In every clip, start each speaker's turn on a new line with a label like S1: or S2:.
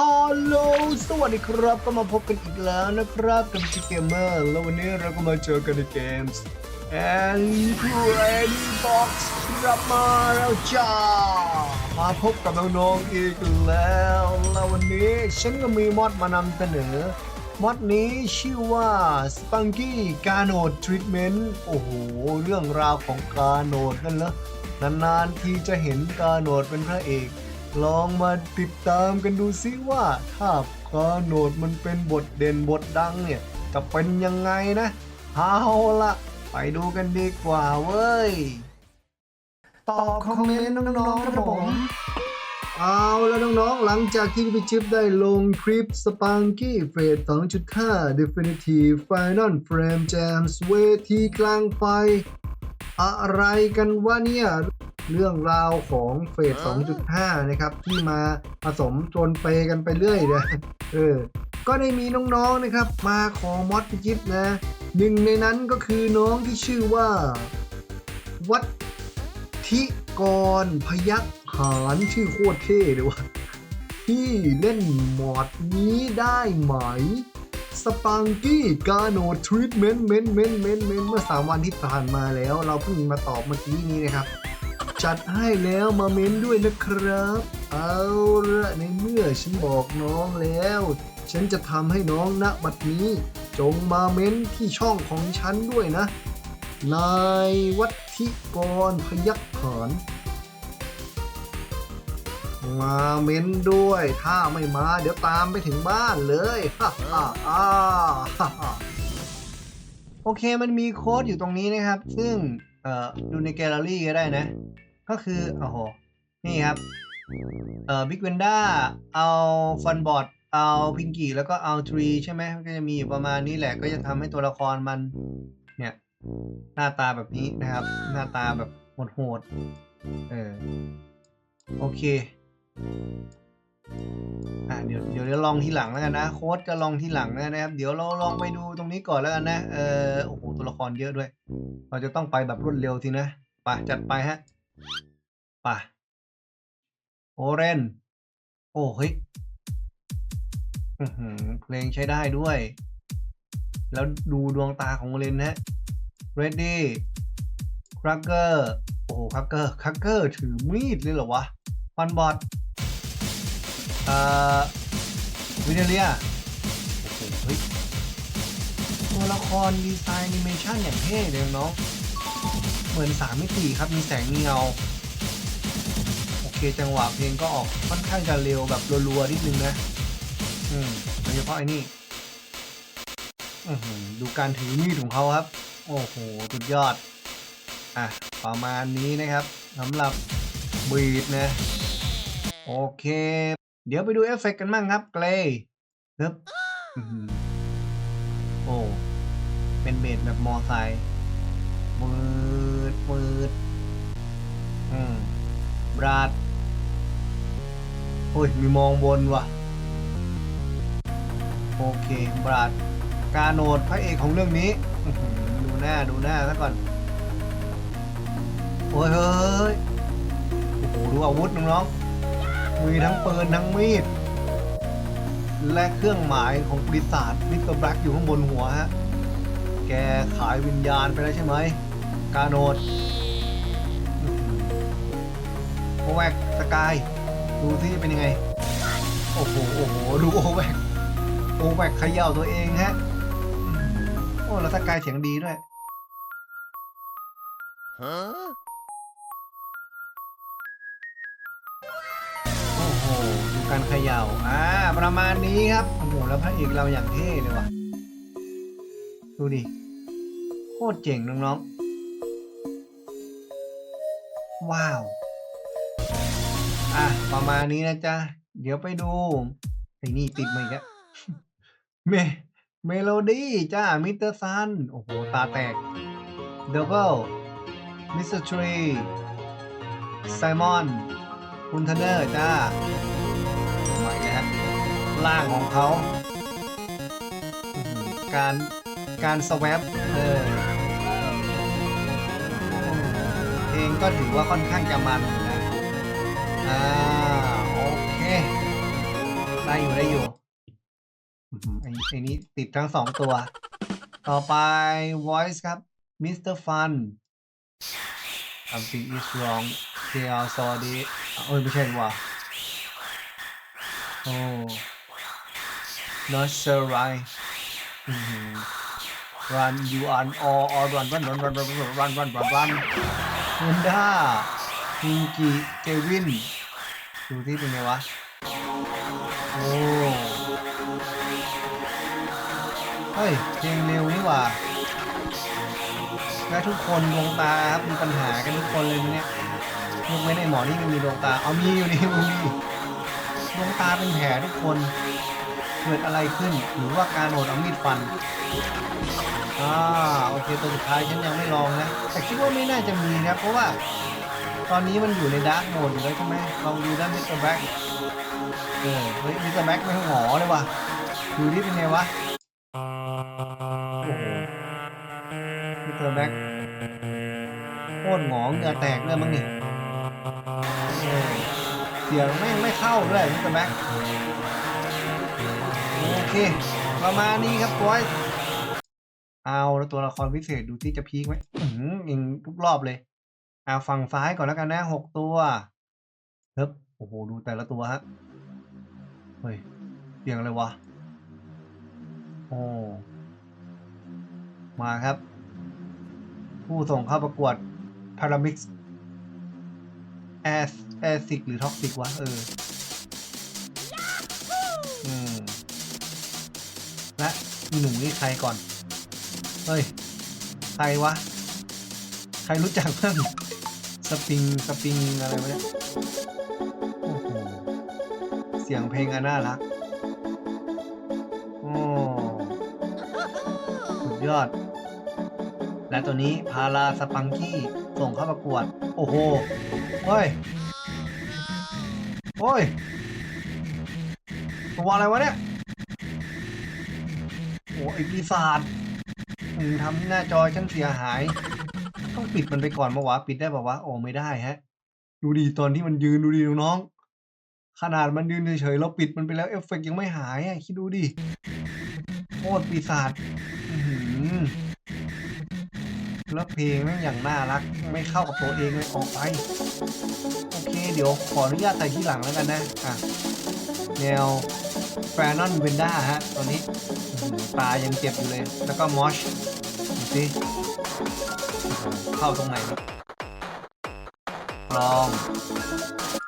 S1: ฮัลโหล สวัสดีครับ ก็มาพบกันอีกแล้วนะครับกับจิเกมเมอร์ แล้ววันนี้เราก็มาเจอกันในเกมส์ and Ready Box กลับมาแล้วจ้า มาพบกับน้องๆอีกแล้ว แล้ววันนี้ฉันก็มีมอดมานำเสนอ มอดนี้ชื่อว่า Spunky g a n o d Treatment โอ้โห เรื่องราวของกาโนดนั่นเหรอนานๆทีจะเห็นกาโนดเป็นพระเอก ลองมาติดตามกันดูซิว่าถ้ากาโนดมันเป็นบทเด่นบทดังเนี่ย จะเป็นยังไงนะ เอาละไปดูกันดีกว่าเว้ย ตอบคอมเมนต์น้องๆครับผม เอาแล้วน้องๆ หลังจากที่พี่ชิปได้ลงคลิป Spunky เฟส2.5 Definitive Final Frame Jams เวทีกลางไฟ อะไรกันวะเนี่ย เรื่องราวของเฟส 2.5 นะครับ ที่มาผสมจนเปกันไปเรื่อยเลยเออ ก็ได้มีน้องๆนะครับ มาขอมอดพิจิตนะหนึ่งในนั้นก็คือน้องที่ชื่อว่า วัดทิกรพยักหารชื่อโคตรเท่เลยว่ะที่เล่นมอดนี้ได้ไหมสปังกี้กาโนทรีทเมนต์เมนเมนเมนเมนเมื่อ 3 วันที่ผ่านมาแล้ว เราเพิ่งมาตอบเมื่อกี้นี้นะครับ จัดให้แล้วมาเม้นด้วยนะครับ เอาละในเมื่อฉันบอกน้องแล้ว ฉันจะทำให้น้องณบัดนี้ จงมาเม้นที่ช่องของฉันด้วยนะ นายวัธิกรพยักขานมาเม้นด้วย ถ้าไม่มา เดี๋ยวตามไปถึงบ้านเลยฮ่าฮ่าฮ่าฮ่าโอเคมันมีโค้ดอยู่ตรงนี้นะครับ ซึ่งดูในแกลเลอรี่ก็ได้นะ ก็คือโอ้โหนี่ครับเอ่อบิ๊กเวนด้าเอาฟันบอร์ดเอาพิงกี้แล้วก็เอาทรีใช่ไหมก็จะมีอยู่ประมาณนี้แหละก็จะทำให้ตัวละครมันเนี่ยหน้าตาแบบนี้นะครับ หน้าตาแบบโหดๆเออโอเคอะเดี๋ยวเดี๋ยวเดี๋ยวลองทีหลังแล้วกันนะ โค้ดจะลองทีหลังนะครับ เดี๋ยวเราลองไปดูตรงนี้ก่อนแล้วกันนะเออโอ้โหตัวละครเยอะด้วย เราจะต้องไปแบบรวดเร็วทีนะไปจัดไปฮะ ไปโอเรน โอ้เฮ้ยเพลงใช้ได้ด้วย แล้วดูดวงตาของโอเรนนะฮะ ready ครักเกอร์ โอ้ครักเกอร์ครักเกอร์ถือมีดเลยเหรอวะฟันบอดเอ่อวินเลียโอ้โหเฮ้ยตัวละครดีไซน์แอนิเมชันอย่างเท่เลยเน้อง เหมือนสามมิติครับมีแสงมีเงาโอเคจังหวะเพลงก็ออกค่อนข้างจะเร็วแบบรัวๆนิดนึงนะอืมโดยเฉพาะไอ้นี่ดูการถือมีดของเขาครับ โอ้โหสุดยอด อะ ประมาณนี้นะครับสำหรับบีดนะ โอเค เดี๋ยวไปดูเอฟเฟกต์กันบ้างครับเกรย์ฮึบโอ้ เป็นเบสแบบมอไซค์ มืดมืดอืมบราดโอ้ยมีมองบนว่ะ โอเคบราดกาโนดพระเอกของเรื่องนี้อื้อหือดูหน้าดูหน้าซะก่อน โอ้ยเฮ้ยโอ้โหดูอาวุธน้องๆมีทั้งปืนทั้งมีด และเครื่องหมายของปีศาจมิสเตอร์แบล็กอยู่ข้างบนหัวฮะ แกขายวิญญาณไปแล้วใช่ไหม กาโนดโอแวกสกาย ดูสิจะเป็นยังไง โอ้โห โอ้โห ดูโอแวกโอแวกเขย่าตัวเองฮะ โอ้แล้วสกายเสียงดีด้วยโอ้โห ดูการเขย่า อ่า ประมาณนี้ครับ โอ้โห แล้วพระเอกเราอย่างเท่เลยว่ะ ดูดิ โคตรเจ๋งน้องๆ ว้าวอะประมาณนี้นะจ๊ะ เดี๋ยวไปดูไอ้นี่ติดมาอีกแล้วเมเมโลดี้จ้ามิสเตอร์ซัน โอ้โห ตาแตกเดบเบิลมิสเตอร์ทรีไซมอนคุณเทนเนอร์จ้าหน่อยนะฮะล่างของเขา การการสวปเออ เพลงก็ถือว่าค่อนข้างจะมันอยู่นะอ่าโอเคปได้อยู่ได้อยู่อื้อหือไอ้ไอ้นี้ติดทั้งสองตัว ต่อไป voice ครับ Mr. Fun something is wrong they are sorry เอ้ยไม่ใช่ดีกว่าโอ้ not sure right อื้อหือ run you run all all run run run run run run run run run run เวนด้าพิงกี้เกวิน ดูที่เป็นไงวะ โอ้เฮ้ยเพลงเร็วนี่หว่า และทุกคนดวงตาครับมีปัญหากันทุกคนเลยเนี่ยยกเว้นไอ้หมอนี่ไม่มีดวงตา เอามีอยู่นี่มึงมีดวงตาเป็นแผลทุกคน เกิดอะไรขึ้น หรือว่าการโหดเอามีดฟัน อ่าโอเคตัวสุดท้ายฉันยังไม่ลองนะ แต่คิดว่าไม่น่าจะมีนะ เพราะว่าตอนนี้มันอยู่ในดาร์กโหมดอยู่แล้วใช่ไหมลองดูด้านมิสเตอร์แบ็กเออเฮ้ยมิสเตอร์แบ็กไม่หงอเลยว่ะดูนี่เป็นไงวะโอ้โหมิสเตอร์แบ็กโคตรหงอเหงื่อแตกเลยมั้งนี่เออเสียงแม่งไม่เข้าด้วยมิสเตอร์แบ็กโอเค ประมาณนี้ครับบอย เอาแล้วตัวละครพิเศษดูที่จะพีคไหมอืมยิงทุกรอบเลยเอาฝั่งซ้ายก่อนแล้วกันนะหกตัวเฮ้บโอ้โห ดูแต่ละตัวฮะ เฮ้ยเสียงอะไรวะ โอ้ มาครับ ผู้ส่งเข้าประกวด Paramix แอสแอซิกหรือท็อกซิกวะ เออ อืม และอีหนุ่มนี่ใครก่อน เฮ้ย ใครวะ ใครรู้จักบ้างสปริง สปริง อะไรวะเนี่ยโอ้โหเสียงเพลงอะน่ารัก โอ้สุดยอด และตัวนี้พาราสปังกี้ ส่งเข้าประกวด โอ้โหเฮ้ยโอ้ยตัวอะไรวะเนี่ย โอ้ไอปีศาจ มึงทำให้หน้าจอฉันเสียหาย ต้องปิดมันไปก่อนมาวะปิดได้ป่าวะโอ้ไม่ได้ฮะ ดูดีตอนที่มันยืนดูดีน้องขนาดมันยืนเฉยๆเราปิดมันไปแล้วเอฟเฟกต์ยังไม่หายอะคิดดูดิโคตรปีศาจแล้วเพลงแม่งอย่างน่ารัก ไม่เข้ากับตัวเองเลยออกไป โอเค เดี๋ยวขออนุญาตใส่ที่หลังแล้วกันนะ อะ แนว แฟนอนเวนด้าฮะตัวนี้ตายังเจ็บอยู่เลย แล้วก็มอชดูสิเข้าตรงไหนเนี่ยลอง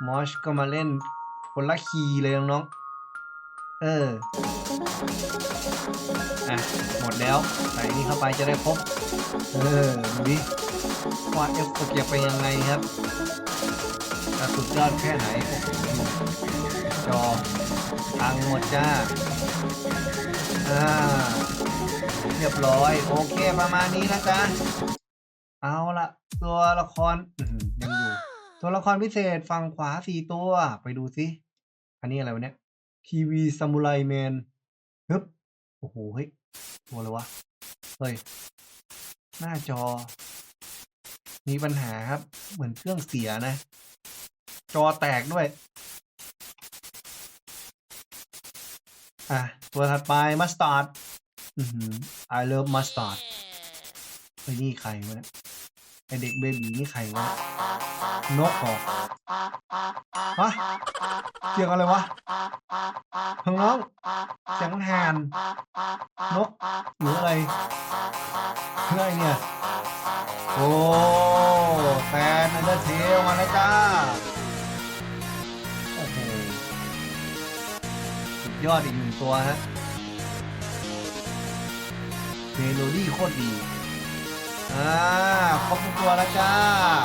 S1: มอชก็มาเล่นคนละคีย์เลยน้องเออ อะ หมดแล้วใส่นี่เข้าไปจะได้ครบ เออดูดิ ว่าเอฟเกต์จะเป็นยังไงครับจะสุดยอดแค่ไหนจอพังหมดจ้าอ่าเรียบร้อย โอเคประมาณนี้นะจ๊ะเอาละตัวละครยังอยู่ ตัวละครพิเศษฝั่งขวาสี่ตัวไปดูสิอันนี้อะไรวะเนี่ยทีวีซามูไรแมนฮึบโอ้โหเฮ้ยตัวอะไรวะ เฮ้ย หน้าจอ มีปัญหาครับ เหมือนเครื่องเสียนะ จอแตกด้วย อะ ตัวถัดไปมัสตาร์ดอือหือ I love mustard ไอ้นี่ใครวะเนี่ยไอเด็กเบบีนี่ใครวะนกหรอ ฮะเสียงอะไรวะเพิ่งน้องเสียงห่านนกหรืออะไรเพื่ออะไรเนี่ยโอ้แฟนอันเดอร์เทลมาแล้วจ้าโอ้โหสุดยอดอีกหนึ่งตัวฮะเมโลดี้โคตรดีอ่าครบทุกตัวแล้วจ้า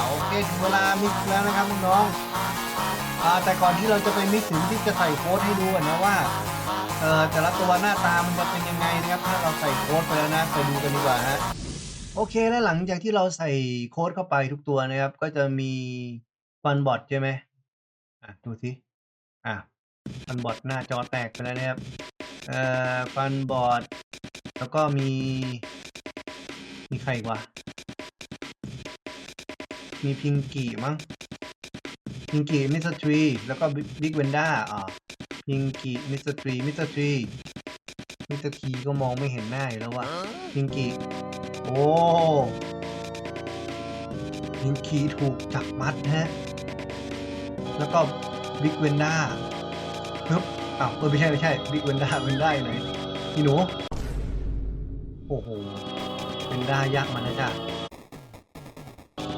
S1: โอเคถึงเวลามิกแล้วนะครับน้องๆอ่า แต่ก่อนที่เราจะไปมิกถึงที่จะใส่โค้ดให้ดูก่อนนะว่าแต่ละตัวหน้าตามันจะเป็นยังไงนะครับ ถ้าเราใส่โค้ดไปแล้วนะไปดูกันดีกว่าฮะโอเคแล้วหลังจากที่เราใส่โค้ดเข้าไปทุกตัวนะครับ ก็จะมีฟันบอทใช่ไหมอะดูสิอะฟันบอทหน้าจอแตกไปแล้วนะครับเอ่อฟันบอทแล้วก็มี มีใครกวะมีพิงกี้มั้ง พิงกี้มิสเตอร์ทรีแล้วก็บิ๊กเวนด้าอ่าพิงกิมิสเตอร์ทรีมิสเตอร์ทรีมิสเตอร์ทีก็มองไม่เห็นหน้าอยู่แล้ววะพิงกิโอ้พิงกีถูกจับมัดฮะแล้วก็บิ๊กเวนด้าฮึบอ้าวเออไม่ใช่ไม่ใช่บิ๊กเวนด้าเวนด้าไหนพี่หนูโอ้โหเวนด้ายักมันนะจ๊ะ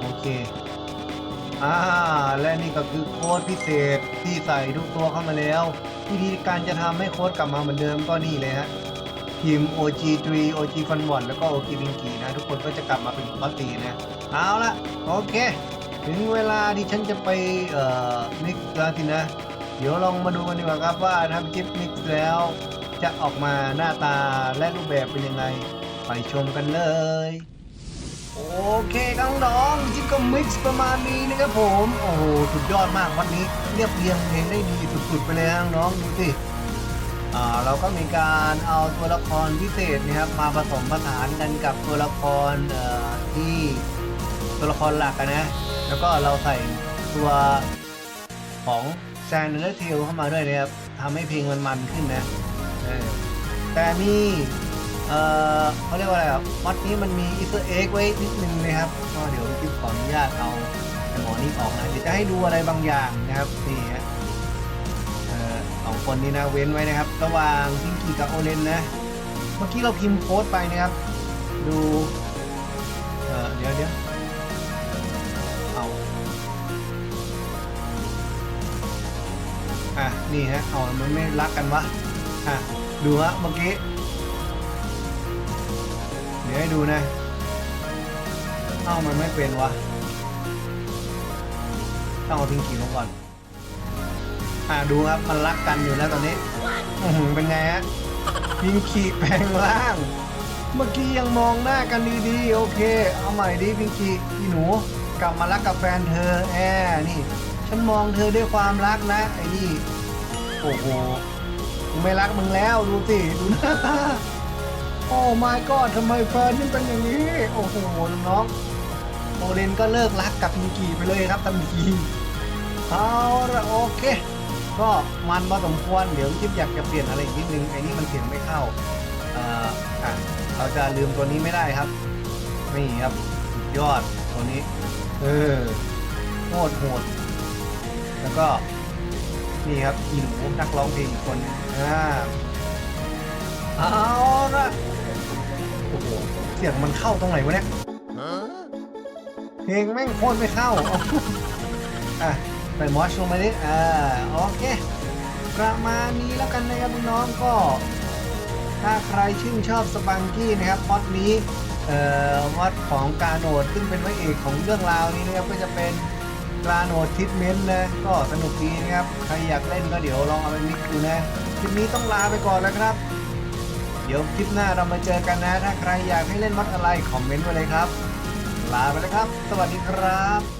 S1: โอเค อ่าและนี่ก็คือโค้ดพิเศษที่ใส่ทุกตัวเข้ามาแล้ว วิธีการจะทำให้โค้ดกลับมาเหมือนเดิมก็นี่เลยฮะทีม OG3 OG f u n 1แล้วก็ OG w i n g y นะ ทุกคนก็จะกลับมาเป็นปกตินะ เอาละโอเค ถึงเวลาที่ฉันจะไปเอ่อมิกซ์แล้วสินะ เดี๋ยวลองมาดูกันดีกว่าครับว่าทำจิ๊บมิกซ์แล้ว จะออกมาหน้าตาและรูปแบบเป็นยังไง ไปชมกันเลย โอเคครับน้องจิ๊บก็มิกซ์ประมาณนี้นะครับผม โอ้โหสุดยอดมากวันนี้เรียบเรียงเพลงได้ดีสุดๆไปเลยนะน้องดูสิอ่าเราก็มีการเอาตัวละครพิเศษนะครับมาผสมผสานกันกับตัวละครเอ่อที่ตัวละครหลักนะ แล้วก็เราใส่ตัวของแซนเดอร์เทลเข้ามาด้วยนะครับทำให้เพลงมันมันขึ้นนะแต่มี เอ่อเขาเรียกว่าอะไรอะมัดนี้มันมีอีสเตอร์เอ็กไว้นิดนึงนะครับก็เดี๋ยวพี่ขออนุญาตเอาไอหมอนี่ออกนะเดี๋ยวจะให้ดูอะไรบางอย่างนะครับนี่ฮะเอ่อสองคนนี้นะเว้นไว้นะครับ ระหว่างพิงกี้กับโอเลนนะเมื่อกี้เราพิมพ์โค้ดไปนะครับ ดูเออเดี๋ยวเดี๋ยวเอาอะนี่ฮะเอามันไม่รักกันวะอะดูฮะเมื่อกี้ ดี๋ยวให้ดูนะเอ้ามันไม่เป็นวะต้องเอาพิงกี้ลงก่อน อ่าดูครับมันรักกันอยู่แล้วตอนนี้อืเป็นไงฮะพิงคีแปลงร่าง เมื่อกี้ยังมองหน้ากันดีๆโอเค เอาใหม่ดิพิงคีอีหนู กลับมารักกับแฟนเธอแอนี่ ฉันมองเธอด้วยความรักนะไอ้นี่โอ้โหกูไม่รักมึงแล้วดูสิดูหน้า โอ้ my god ทำไมแฟนนี่เป็นอย่างนี้ โอ้โหน้องโอเลนก็เลิกรักกับพิกีไปเลยครับทันทีเอาละโอเค ก็มันพอสมควรเดี๋ยวจิ๊บอยากจะเปลี่ยนอะไรนิดนึงไอ้นี่มันเสียงไม่เข้าเอ่ออะเราจะลืมตัวนี้ไม่ได้ครับนี่ครับสุดยอดตัวนี้ เออโหดโหดแล้วก็นี่ครับอีหนูนักร้องเพลงอีกคนอ่าเอาละ โอ้โหเสียงมันเข้าตรงไหนวะเนี่ยเพลงแม่งโคตรไม่เข้าอะไปมอชลงมาดิอ่าโอเคประมาณนี้แล้วกันนะครับน้องก็ ถ้าใครชื่นชอบสปังกี้นะครับมอดนี้เอ่อมอดของกาโนดซึ่งเป็นพระเอกของเรื่องราวนี้นะครับก็จะเป็นกาโนดทิทเมนต์นะก็สนุกดีนะครับ ใครอยากเล่นก็เดี๋ยวลองเอาไปมิกซ์ดูนะคลิปนี้ต้องลาไปก่อนแล้วครับ ดี๋ยวคลิปหน้าเรามาเจอกันนะ ถ้าใครอยากให้เล่นมัดอะไรคอมเมนต์ไว้เลยครับ ลาไปแล้วครับ สวัสดีครับ